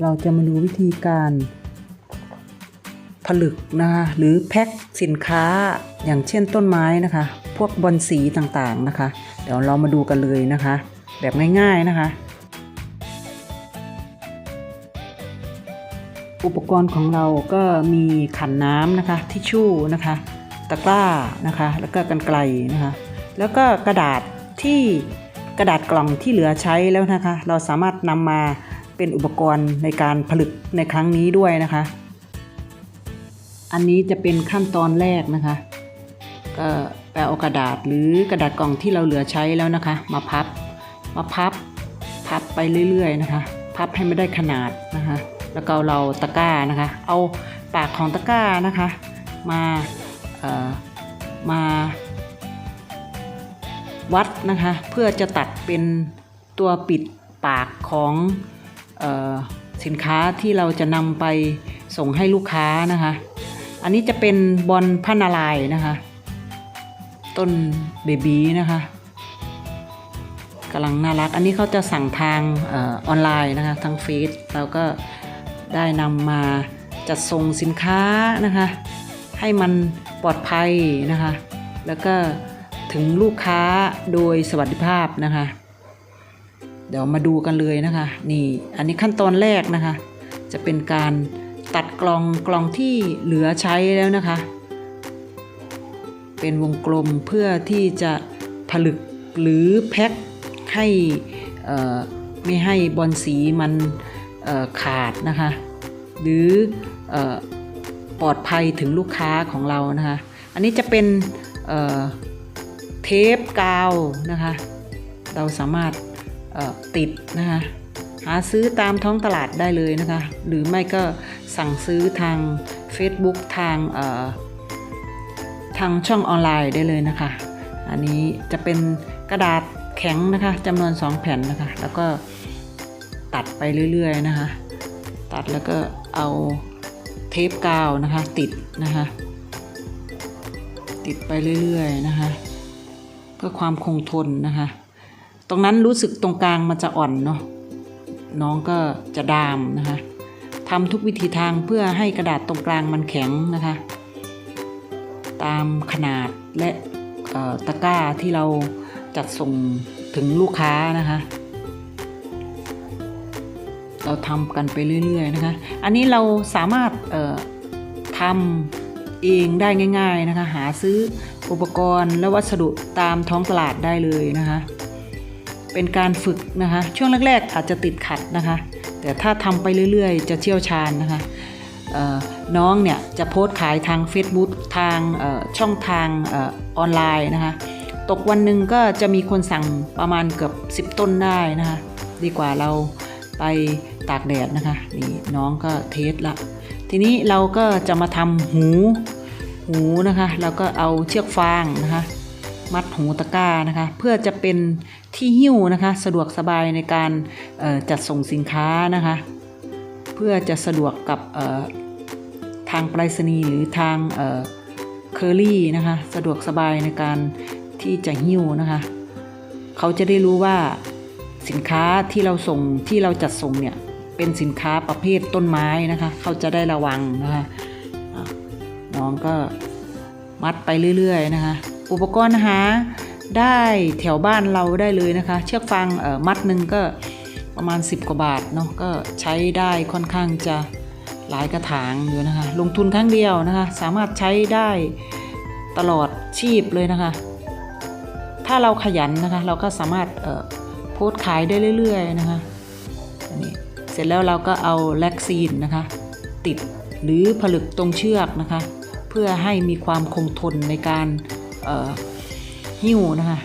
เราจะมาดูวิธีการผลึกนะคะหรือแพ็คสินค้าอย่างเช่นต้นไม้นะคะ พวกบอนสีต่างๆนะคะ เดี๋ยวเรามาดูกันเลยนะคะ แบบง่ายๆนะคะ อุปกรณ์ของเราก็มีขันน้ำนะคะทิชชู่นะคะ ตะกร้านะคะ แล้วก็กันไกลนะคะ แล้วก็กระดาษที่กระดาษกล่องที่เหลือใช้แล้วนะคะ เราสามารถนำมา เป็นอุปกรณ์ในการผลึกในครั้งนี้ด้วยนะคะ อันนี้จะเป็นขั้นตอนแรกนะคะ ก็ไปเอากระดาษหรือกระดาษกล่องที่เราเหลือใช้แล้วนะคะ มาพับ มาพับ พับไปเรื่อยๆนะคะ พับให้ไม่ได้ขนาดนะคะ แล้วก็เอาเราตะกร้านะคะ เอาปากของตะกร้านะคะ มามาวัดนะคะ เพื่อจะตัดเป็นตัวปิดปากของ สินค้าที่เราจะนำไปส่งให้ลูกค้านะคะ อันนี้จะเป็นบอลพันนาลายนะคะ ต้นเบบีนะคะกำลังน่ารัก อันนี้เขาจะสั่งทางอออนไลน์นะคะทางเฟซเราก็ได้นำมาจัดส่งสินค้านะคะ ให้มันปลอดภัยนะคะ แล้วก็ถึงลูกค้าโดยสวัสดิภาพนะคะ ดี๋ยวมาดูกันเลยนะคะ นี่อันนี้ขั้นตอนแรกนะคะ จะเป็นการตัดกล่องกล่องที่เหลือใช้แล้วนะคะ เป็นวงกลมเพื่อที่จะผลึกหรือแพ็คให้ไม่ให้บอลสีมันขาดนะคะ หรืออปลอดภัยถึงลูกค้าของเรานะคะ อันนี้จะเป็นเเทปกาวนะคะ เราสามารถ ติดนะคะหาซื้อตามท้องตลาดได้เลยนะคะ หรือไม่ก็สั่งซื้อทาง Facebook ทางทางช่องออนไลน์ได้เลยนะคะ อันนี้จะเป็นกระดาษแข็งนะคะจำนวน 2 แผ่นนะคะ แล้วก็ตัดไปเรื่อยๆนะคะ ตัดแล้วก็เอาเทปกาวนะคะติดนะคะ ติดไปเรื่อยๆนะคะ เพื่อความคงทนนะคะ ตรงนั้นรู้สึกตรงกลางมันจะอ่อนเนาะน้องก็จะดามนะคะทำทุกวิธีทางเพื่อให้กระดาษตรงกลางมันแข็งนะคะ ตามขนาดและตะกร้าที่เราจัดส่งถึงลูกค้านะคะ เราทำกันไปเรื่อยๆนะคะ อันนี้เราสามารถทำเองได้ง่าย ๆนะคะ หาซื้ออุปกรณ์และวัสดุตามท้องตลาดได้เลยนะคะ เป็นการฝึกนะคะ ช่วงแรกๆอาจจะติดขัดนะคะ แต่ถ้าทำไปเรื่อยๆ จะเชี่ยวชาญนะคะน้องเนี่ยจะโพสต์ขายทาง Facebook ทางช่องทางออออนไลน์นะคะ ตกวันหนึ่งก็จะมีคนสั่งประมาณเกือบ 10 ต้นได้นะคะ ดีกว่าเราไปตากแดดนะคะนี่น้องก็เทสละ ทีนี้เราก็จะมาทำหูหูนะคะ เราก็เอาเชือกฟางนะคะ มัดหูตะกร้านะคะ เพื่อจะเป็นที่หิ้วนะคะ สะดวกสบายในการจัดส่งสินค้านะคะ เพื่อจะสะดวกกับทางไปรษณีย์หรือทางเคอรี่นะคะ สะดวกสบายในการที่จะหิ้วนะคะ เขาจะได้รู้ว่าสินค้าที่เราส่งที่เราจัดส่งเนี่ยเป็นสินค้าประเภทต้นไม้นะคะ เขาจะได้ระวังนะคะน้องก็มัดไปเรื่อย ๆ นะคะ อุปกรณ์หาได้แถวบ้านเราได้เลยนะคะ เชือกฟางมัดหนึ่งก็ประมาณ 10 กว่าบาทเนาะก็ใช้ได้ค่อนข้างจะหลายกระถางอยู่นะคะ ลงทุนครั้งเดียวนะคะ สามารถใช้ได้ตลอดชีพเลยนะคะ ถ้าเราขยันนะคะ เราก็สามารถโพสขายได้เรื่อย ๆ นะคะนนี้เสร็จแล้วเราก็เอาแล็กซีนนะคะ ติดหรือผลึกตรงเชือกนะคะ เพื่อให้มีความคงทนในการ หิ้วนะคะ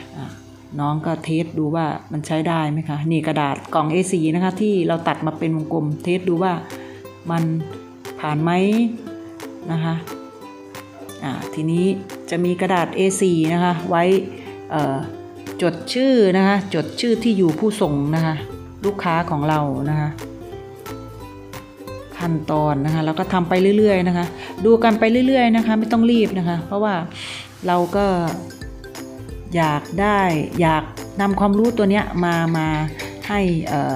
น้องก็เทสดูว่ามันใช้ได้ไหมคะ นี่กระดาษกล่อง A4 นะคะที่เราตัดมาเป็นวงกลมเทสดูว่ามันผ่านไหมนะคะทีนี้จะมีกระดาษ A4 นะคะไว้จดชื่อนะคะจดชื่อที่อยู่ผู้ส่งนะคะลูกค้าของเรานะคะขั้นตอนนะคะเราก็ทำไปเรื่อยๆนะคะ ดูกันไปเรื่อยๆนะคะ ไม่ต้องรีบนะคะ เพราะว่า เราก็อยากได้อยากนำความรู้ตัวเนี้ยมามาให้เอ่อ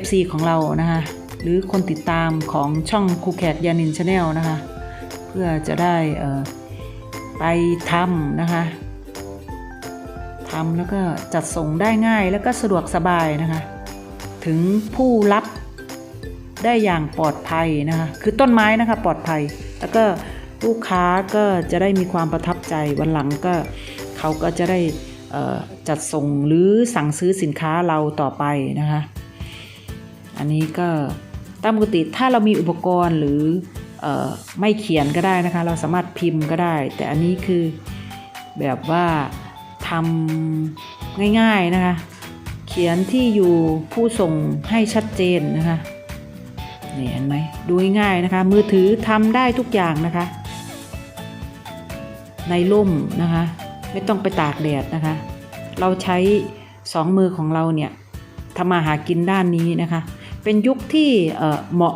ฟซีของเรานะคะหรือคนติดตามของช่องครูแขกยานินชาแนลนะคะเพื่อจะได้เไปทำนะคะทำแล้วก็จัดส่งได้ง่ายแล้วก็สะดวกสบายนะคะถึงผู้รับได้อย่างปลอดภัยนะคะคือต้นไม้นะคะปลอดภัย แล้วก็ ลูกค้าก็จะได้มีความประทับใจวันหลังก็เขาก็จะได้จัดส่งหรือสั่งซื้อสินค้าเราต่อไปนะคะ อันนี้ก็ตามปกติถ้าเรามีอุปกรณ์หรืออไม่เขียนก็ได้นะคะ เราสามารถพิมพ์ก็ได้ แต่อันนี้คือแบบว่าทำง่ายๆนะคะ เขียนที่อยู่ผู้ส่งให้ชัดเจนนะคะนี่เห็นไหมดูง่ายๆนะคะ มือถือทำได้ทุกอย่างนะคะ ในร่มนะคะ ไม่ต้องไปตากแดดนะคะ เราใช้สองมือของเราเนี่ยทำมาหากินด้านนี้นะคะ เป็นยุคที่เหมาะ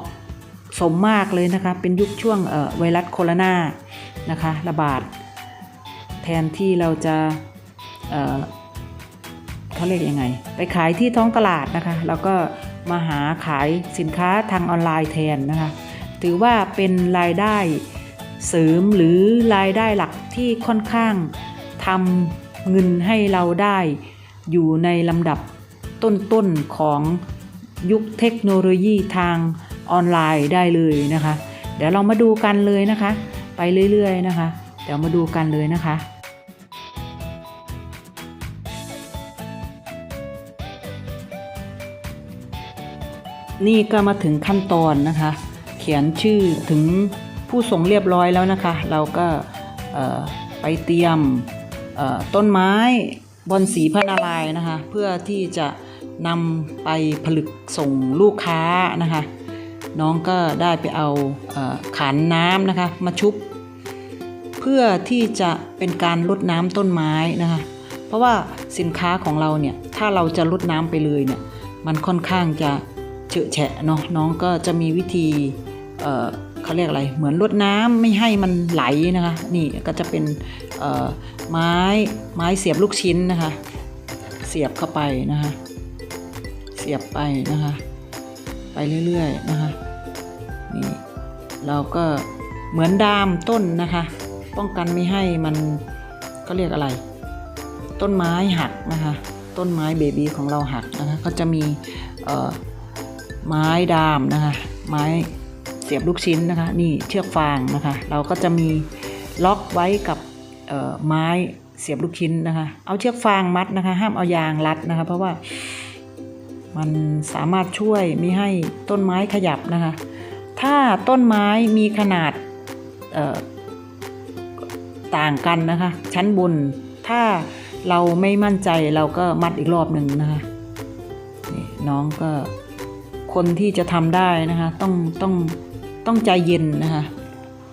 สมมากเลยนะคะ เป็นยุคช่วงไวรัสโคโรนานะคะ ระบาด แทนที่เราจะเเขาเรียกยังไง ไปขายที่ท้องตลาดนะคะ แล้วก็มาหาขายสินค้าทางออนไลน์แทนนะคะ ถือว่าเป็นรายได้ เสริมหรือรายได้หลักที่ค่อนข้างทำเงินให้เราได้อยู่ในลำดับต้นๆของยุคเทคโนโลยีทางออนไลน์ได้เลยนะคะ เดี๋ยวเรามาดูกันเลยนะคะ ไปเรื่อยๆนะคะ เดี๋ยวมาดูกันเลยนะคะนี่ก็มาถึงขั้นตอนนะคะ เขียนชื่อถึง ผู้ส่งเรียบร้อยแล้วนะคะ เราก็ไปเตรียมต้นไม้บอนสีพระนารายนะคะ เพื่อที่จะนำไปผลึกส่งลูกค้านะคะ น้องก็ได้ไปเอาเอ่อขันน้ำนะคะมาชุบ เพื่อที่จะเป็นการลดน้ำต้นไม้นะคะ เพราะว่าสินค้าของเราเนี่ยถ้าเราจะลดน้ำไปเลยเนี่ยมันค่อนข้างจะเฉอะแฉะเนาะน้องก็จะมีวิธี เขาเรียกอะไร เหมือนลดน้ำไม่ให้มันไหลนะคะ นี่ก็จะเป็นไม้ไม้เสียบลูกชิ้นนะคะ เสียบเข้าไปนะคะ เสียบไปนะคะ ไปเรื่อยๆนะคะ นี่เราก็เหมือนดามต้นนะคะ ป้องกันไม่ให้มันก็เรียกอะไร ต้นไม้หักนะคะ ต้นไม้เบบีของเราหักนะคะ ก็จะมีไม้ดามนะคะ ไม้ สียบลูกชิ้นนะคะ นี่เชือกฟางนะคะ เราก็จะมีล็อกไว้กับไม้เสียบลูกชิ้นนะคะ เอาเชือกฟางมัดนะคะ ห้ามเอายางรัดนะคะ เพราะว่ามันสามารถช่วยไม่ให้ต้นไม้ขยับนะคะ ถ้าต้นไม้มีขนาดต่างกันนะคะ ชั้นบน ถ้าเราไม่มั่นใจเราก็มัดอีกรอบหนึ่งนะคะนน้องก็คนที่จะทำได้นะคะ ต้องต้อง ต้องใจเย็นนะคะ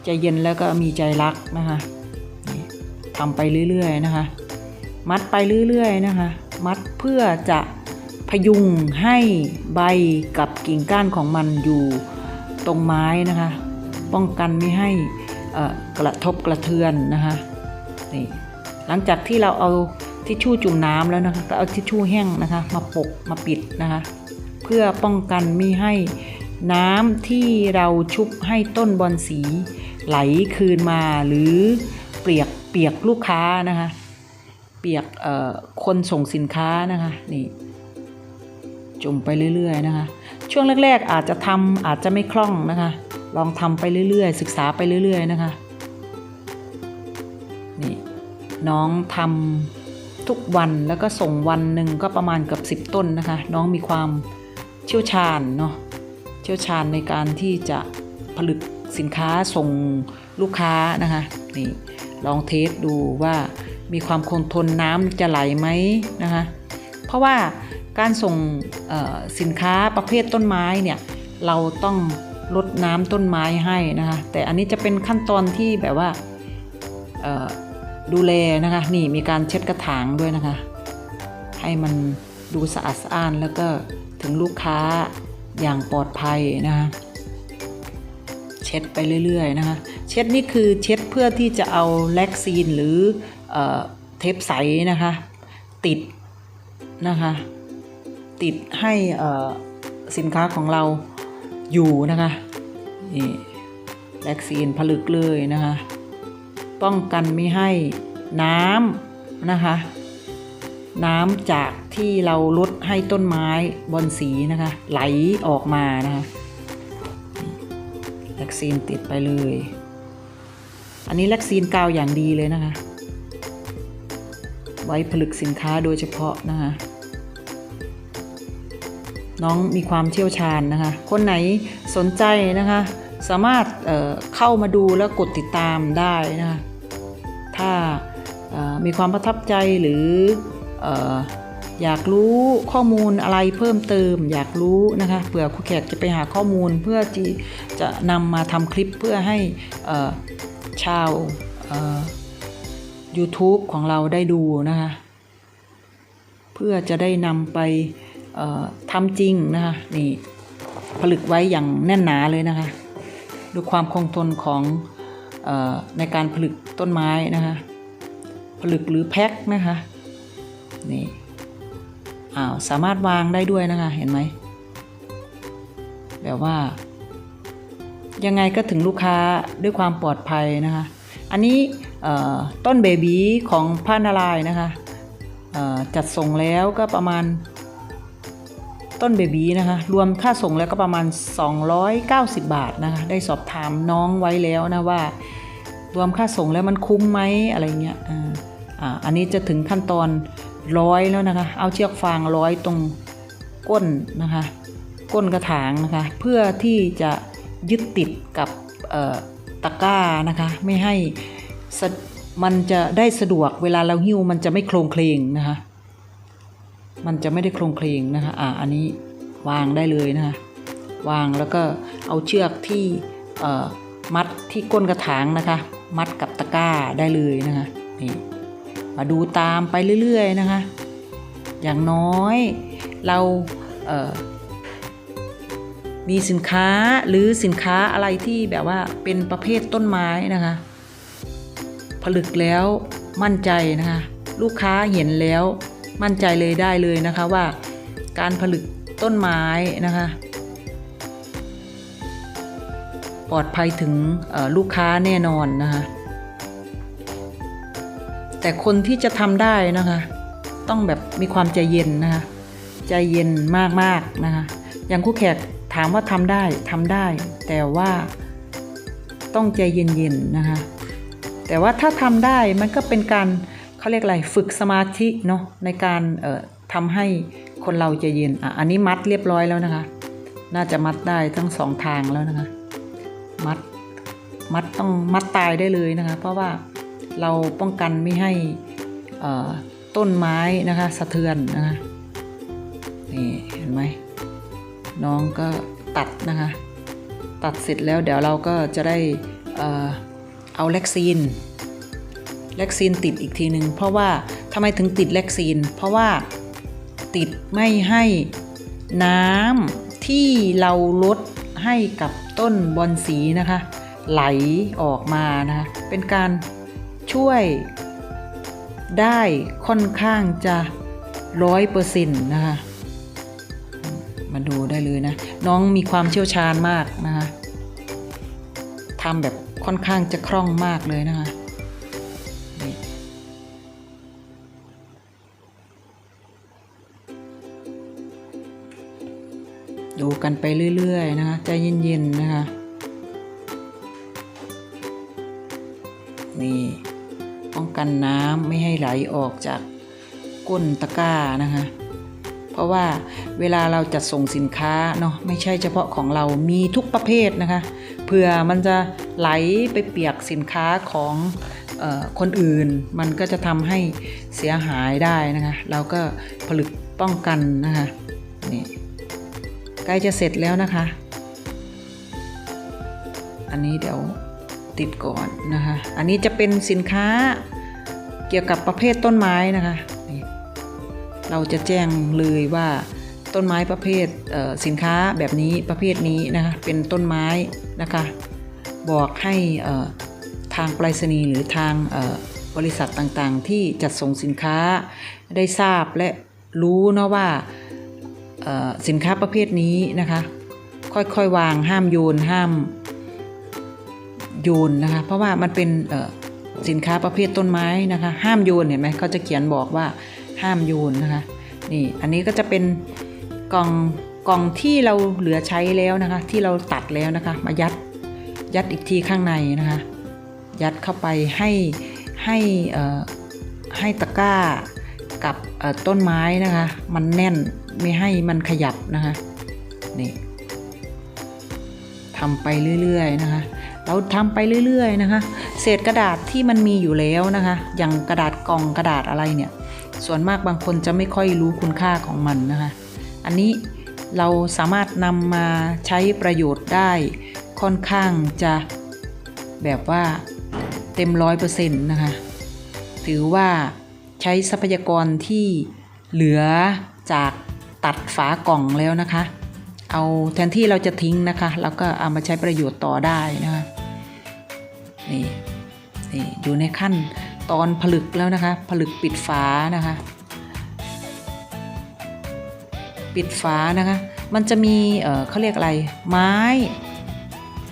ใจเย็นแล้วก็มีใจรักนะคะทำไปเรื่อยๆนะคะ มัดไปเรื่อยๆนะคะ มัดเพื่อจะพยุงให้ใบกับกิ่งก้านของมันอยู่ตรงไม้นะคะ ป้องกันไม่ให้อ่อกระทบกระเทือนนะคะนี่หลังจากที่เราเอาทิชชู่จุ่มน้ำแล้วนะคะก็เอาทิชชู่แห้งนะคะ มาปกมาปิดนะคะ เพื่อป้องกันไม่ให้ น้ำที่เราชุบให้ต้นบอนสี ไหลคืนมาหรือเปียกเปียกลูกค้านะคะ เปียกคนส่งสินค้านะคะนี่จุ่มไปเรื่อยๆนะคะ ช่วงแรก ๆ อาจจะทำอาจจะไม่คล่องนะคะ ลองทำไปเรื่อยๆ ศึกษาไปเรื่อย ๆ นะคะนี่น้องทำทุกวันแล้วก็ส่งวันหนึ่งก็ประมาณเกับสิบต้นนะคะ น้องมีความเชี่ยวชาญเนาะ ชี่ยวชาญในการที่จะผลิตสินค้าส่งลูกค้านะคะนี่ลองเทสดูว่ามีความคงทนน้ำจะไหลไหมนะคะเพราะว่าการส่งสินค้าประเภทต้นไม้เนี่ยเราต้องลดน้ำต้นไม้ให้นะคะแต่อันนี้จะเป็นขั้นตอนที่แบบว่าดูแลนะคะนี่มีการเช็ดกระถางด้วยนะคะ ให้มันดูสะอาดสะอ้านแล้วก็ถึงลูกค้า อย่างปลอดภัยนะคะเช็ดไปเรื่อยๆนะคะเช็ดนี่คือเช็ดเพื่อที่จะเอาแล็กซีนหรือเอเทปใสนะคะติดนะคะติดให้สินค้าของเราอยู่นะคะนี่แล็กซีนผลึกเลยนะคะป้องกันไม่ให้น้ำนะคะ น้ำจากที่เราลดให้ต้นไม้บอนสีนะคะ ไหลออกมานะคะแล็กซีนติดไปเลย อันนี้แล็กซีนกาวอย่างดีเลยนะคะ ไว้ผลึกสินค้าโดยเฉพาะนะคะน้องมีความเชี่ยวชาญนะคะ คนไหนสนใจนะคะ สามารถเเข้ามาดูแล้วกดติดตามได้นะคะ ถ้ามีความประทับใจหรือ อยากรู้ข้อมูลอะไรเพิ่มเติม อยากรู้นะคะเผื่อครูแขกจะไปหาข้อมูลเพื่อที่จะนำมาทำคลิปเพื่อให้ชาว YouTube ของเราได้ดูนะคะ เพื่อจะได้นำไปทำจริงนะคะนี่ผลึกไว้อย่างแน่นหนาเลยนะคะ ดูความคงทนของอในการผลึกต้นไม้นะคะ ผลึกหรือแพ็คนะคะ นี่อ้าวสามารถวางได้ด้วยนะคะ เห็นไหมแบบว่า ยังไงก็ถึงลูกค้าด้วยความปลอดภัยนะคะ อันนี้ต้นเบบีของพระนารายนะคะจัดส่งแล้วก็ประมาณต้นเบบีนะคะ รวมค่าส่งแล้วก็ประมาณ 290 บาทนะคะ ได้สอบถามน้องไว้แล้วนะว่า รวมค่าส่งแล้วมันคุ้มไหมอะไรเงี้ยอ่าอ่าอันนี้จะถึงขั้นตอน ร้อยแล้วนะคะ เอาเชือกฟางร้อยตรงก้นนะคะ ก้นกระถางนะคะ เพื่อที่จะยึดติดกับตะกร้านะคะ ไม่ให้มันจะได้สะดวกเวลาเราหิ้วมันจะไม่โครงเคลงนะคะ มันจะไม่ได้โครงเคลงนะคะ อ่าอันนี้วางได้เลยนะคะ วางแล้วก็เอาเชือกที่มัดที่ก้นกระถางนะคะ มัดกับตะกร้าได้เลยนะคะนี่ มาดูตามไปเรื่อยๆนะคะ อย่างน้อยเราเมีสินค้าหรือสินค้าอะไรที่แบบว่าเป็นประเภทต้นไม้นะคะ ผลึกแล้วมั่นใจนะคะ ลูกค้าเห็นแล้วมั่นใจเลยได้เลยนะคะว่าการผลึกต้นไม้นะคะ ปลอดภัยถึงลูกค้าแน่นอนนะคะ แต่คนที่จะทำได้นะคะ ต้องแบบมีความใจเย็นนะคะ ใจเย็นมากๆนะคะ อย่างคู่แขกถามว่าทำได้ทำได้ แต่ว่าต้องใจเย็นๆนะคะ แต่ว่าถ้าทำได้มันก็เป็นการเขาเรียกอะไรฝึกสมาธิเนาะในการเอ่อทำให้คนเราใจเย็นอะอันนี้มัดเรียบร้อยแล้วนะคะ น่าจะมัดได้ทั้งสองทางแล้วนะคะ มัดมัดต้องมัดตายได้เลยนะคะ เพราะว่า เราป้องกันไม่ให้ต้นไม้นะคะสะเทือนนะคะนี่เห็นไหมน้องก็ตัดนะคะตัดเสร็จแล้วเดี๋ยวเราก็จะได้เอ่อเล็กซีนแล็กซีนติดอีกทีหนึ่งเพราะว่าทำไมถึงติดแล็กซีน เพราะว่าติดไม่ให้น้ำที่เราลดให้กับต้นบอนสีนะคะ ไหลออกมานะคะเป็นการ ช่วยได้ค่อนข้างจะร้อยเปอร์เซ็นต์นะคะ มาดูได้เลยนะ น้องมีความเชี่ยวชาญมากนะคะทำแบบค่อนข้างจะคล่องมากเลยนะคะดูกันไปเรื่อยๆนะคะใจเย็นๆนะคะนี่ ป้องกันน้ำไม่ให้ไหลออกจากก้นตะกร้านะคะเพราะว่าเวลาเราจัดส่งสินค้าเนาะไม่ใช่เฉพาะของเรามีทุกประเภทนะคะเผื่อมันจะไหลไปเปียกสินค้าของออคนอื่น มันก็จะทำให้เสียหายได้นะคะเราก็ผลึกป้องกันนะคะนี่ใกล้จะเสร็จแล้วนะคะ อันนี้เดี๋ยว ติดก่อนนะคะ อันนี้จะเป็นสินค้าเกี่ยวกับประเภทต้นไม้นะคะ เราจะแจ้งเลยว่าต้นไม้ประเภทเสินค้าแบบนี้ประเภทนี้นะคะเป็นต้นไม้นะคะ บอกให้ทางไปรษณีย์หรือทางบริษัทต่างๆ ที่จัดส่งสินค้าได้ทราบและรู้เนาะว่าสินค้าประเภทนี้นะคะ ค่อยๆวางห้ามโยนห้าม โยนนะคะ เพราะว่ามันเป็นสินค้าประเภทต้นไม้นะคะ ห้ามโยนเห็นไหมเขาจะเขียนบอกว่าห้ามโยนนะคะนี่อันนี้ก็จะเป็นกล่องกล่องที่เราเหลือใช้แล้วนะคะ ที่เราตัดแล้วนะคะ มายัดยัดอีกทีข้างในนะคะ ยัดเข้าไปให้ให้ให้ตะกร้ากับต้นไม้นะคะ มันแน่นไม่ให้มันขยับนะคะนี่ทำไปเรื่อยๆนะคะ เราทำไปเรื่อยๆนะคะ เศษกระดาษที่มันมีอยู่แล้วนะคะ อย่างกระดาษกล่องกระดาษอะไรเนี่ย ส่วนมากบางคนจะไม่ค่อยรู้คุณค่าของมันนะคะ อันนี้เราสามารถนำมาใช้ประโยชน์ได้ค่อนข้างจะแบบว่าเต็มร้อยเปอร์เซ็นต์นะคะ ถือว่าใช้ทรัพยากรที่เหลือจากตัดฝากล่องแล้วนะคะ เอาแทนที่เราจะทิ้งนะคะ เราก็เอามาใช้ประโยชน์ต่อได้นะคะ นี่นี่อยู่ในขั้นตอนผลึกแล้วนะคะ ผลึกปิดฝานะคะ ปิดฝานะคะ มันจะมีเออเขาเรียกอะไร ไม้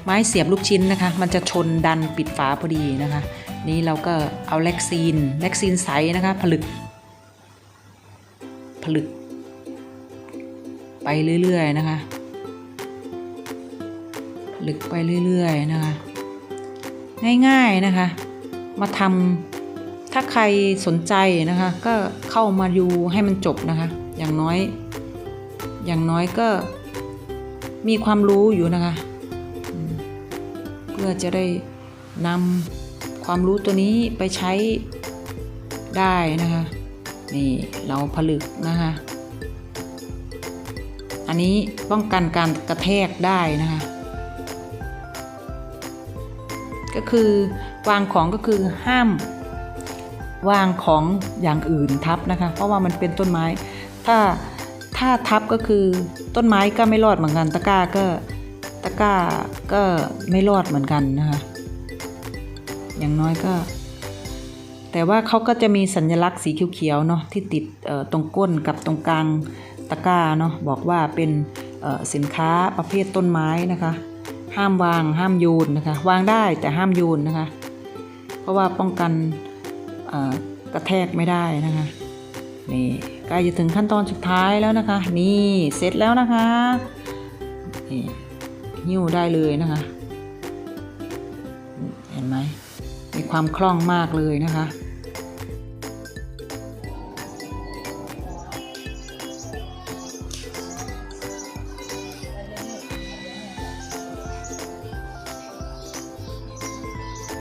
ไม้เสียบลูกชิ้นนะคะ มันจะชนดันปิดฝาพอดีนะคะ นี่เราก็เอาแล็กซีนแล็กซีนใสนะคะ ผลึก ผลึก ไปเรื่อยๆนะคะ ผลึกไปเรื่อยๆนะคะ ง่ายๆนะคะ มาทำถ้าใครสนใจนะคะ ก็เข้ามาดูให้มันจบนะคะ อย่างน้อย อย่างน้อยก็มีความรู้อยู่นะคะ เพื่อจะได้นำความรู้ตัวนี้ไปใช้ได้นะคะ นี่เราผลึกนะคะ อันนี้ป้องกันการกระแทกได้นะคะ ก็คือวางของก็คือห้าม วางของอย่างอื่นทับนะคะ เพราะว่ามันเป็นต้นไม้ ถ้าถ้าทับก็คือต้นไม้ก็ไม่รอดเหมือนกันตะกร้าก็ตะกร้าก็ไม่รอดเหมือนกันนะคะอย่างน้อยก็ แต่ว่าเขาก็จะมีสัญลักษณ์สีเขียวๆเนาะที่ติดตรงก้นกับตรงกลางตะกร้าเนาะบอกว่าเป็นสินค้าประเภทต้นไม้นะคะ ห้ามวางห้ามโยนนะคะ วางได้แต่ห้ามโยนนะคะ เพราะว่าป้องกันกระแทกไม่ได้นะคะนี่ใกล้จะถึงขั้นตอนสุดท้ายแล้วนะคะ นี่เสร็จแล้วนะคะนี่หิ้วได้เลยนะคะ เห็นไหมมีความคล่องมากเลยนะคะ